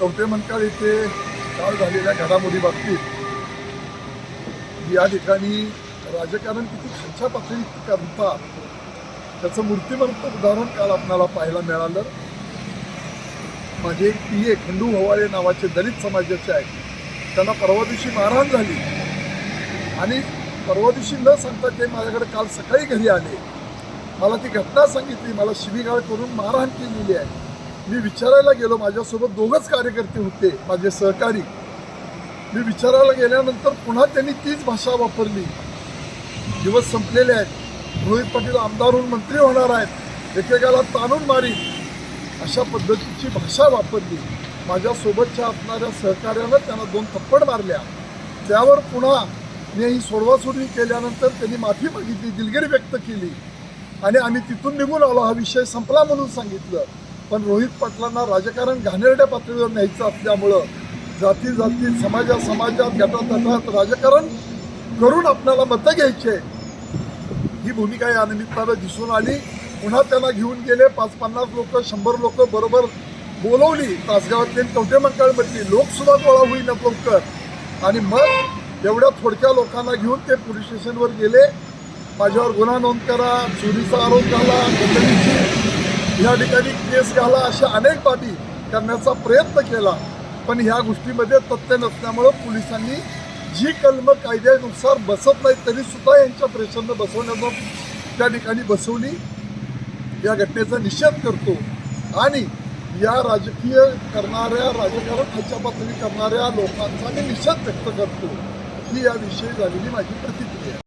कवटे मनकाळ येथे काल झालेल्या घडामोडी बाबतीत या ठिकाणी राजकारण किती खालच्या पातळीत करतात त्याचं मूर्तिमंत उदाहरण काल आपणाला पाहायला मिळालं. माझे एक पी ए खंडू हवाळे नावाचे दलित समाजाचे आहेत. त्यांना परवा दिवशी मारहाण झाली. आणि परवा दिवशी न सांगता ते माझ्याकडे काल सकाळी घरी आले. मला ती घटना सांगितली मला शिवीगाळ करून मारहाण केलेली आहे. मी विचारायला गेलो माझ्यासोबत दोघंच कार्यकर्ते होते माझे सहकारी. मी विचारायला गेल्यानंतर पुन्हा त्यांनी तीच भाषा वापरली. दिवस संपलेले आहेत. रोहित पाटील आमदार होऊन मंत्री होणार आहेत. एकेकाला ताणून मारीन. अशा पद्धतीची भाषा वापरली. माझ्यासोबतच्या असणाऱ्या सहकार्यानं त्यांना दोन थप्पड मारल्या. त्यावर पुन्हा मी ही सोडवासोडवी केल्यानंतर त्यांनी माफी मागितली दिलगिरी व्यक्त केली. आणि आम्ही तिथून निघून आलो. हा विषय संपला म्हणून सांगितलं. पण रोहित पाटलांना राजकारण घाणेरड्या पातळीवर न्यायचं असल्यामुळं जाती जाती समाजा समाजात गटातटात राजकारण करून आपल्याला मतं घ्यायचे. ही भूमिका या निमित्तानं दिसून आली. पुन्हा त्यांना घेऊन गेले. पाच पन्नास लोक शंभर लोक बरोबर बोलवली. तासगावातली आणि कवठे मंकाळमधली लोकसुद्धा गोळा होईना लवकर आणि मग एवढ्या थोडक्या लोकांना घेऊन ते पोलीस स्टेशनवर गेले. माझ्यावर गुन्हा नोंद करा. चोरीचा आरोप झाला या ठिकाणी केस घाला अशा अनेक बाबी करण्याचा प्रयत्न केला. पण ह्या गोष्टीमध्ये तथ्य नसल्यामुळं पोलिसांनी जी कलम कायद्यानुसार बसत नाही तरी सुद्धा यांच्या प्रेशरनं बसवण्याचा त्या ठिकाणी बसवली. या घटनेचा निषेध करतो. आणि या राजकीय करणाऱ्या राजकारण खालच्या पातळी करणाऱ्या लोकांचा मी निषेध व्यक्त करतो. ही याविषयी झालेली माझी प्रतिक्रिया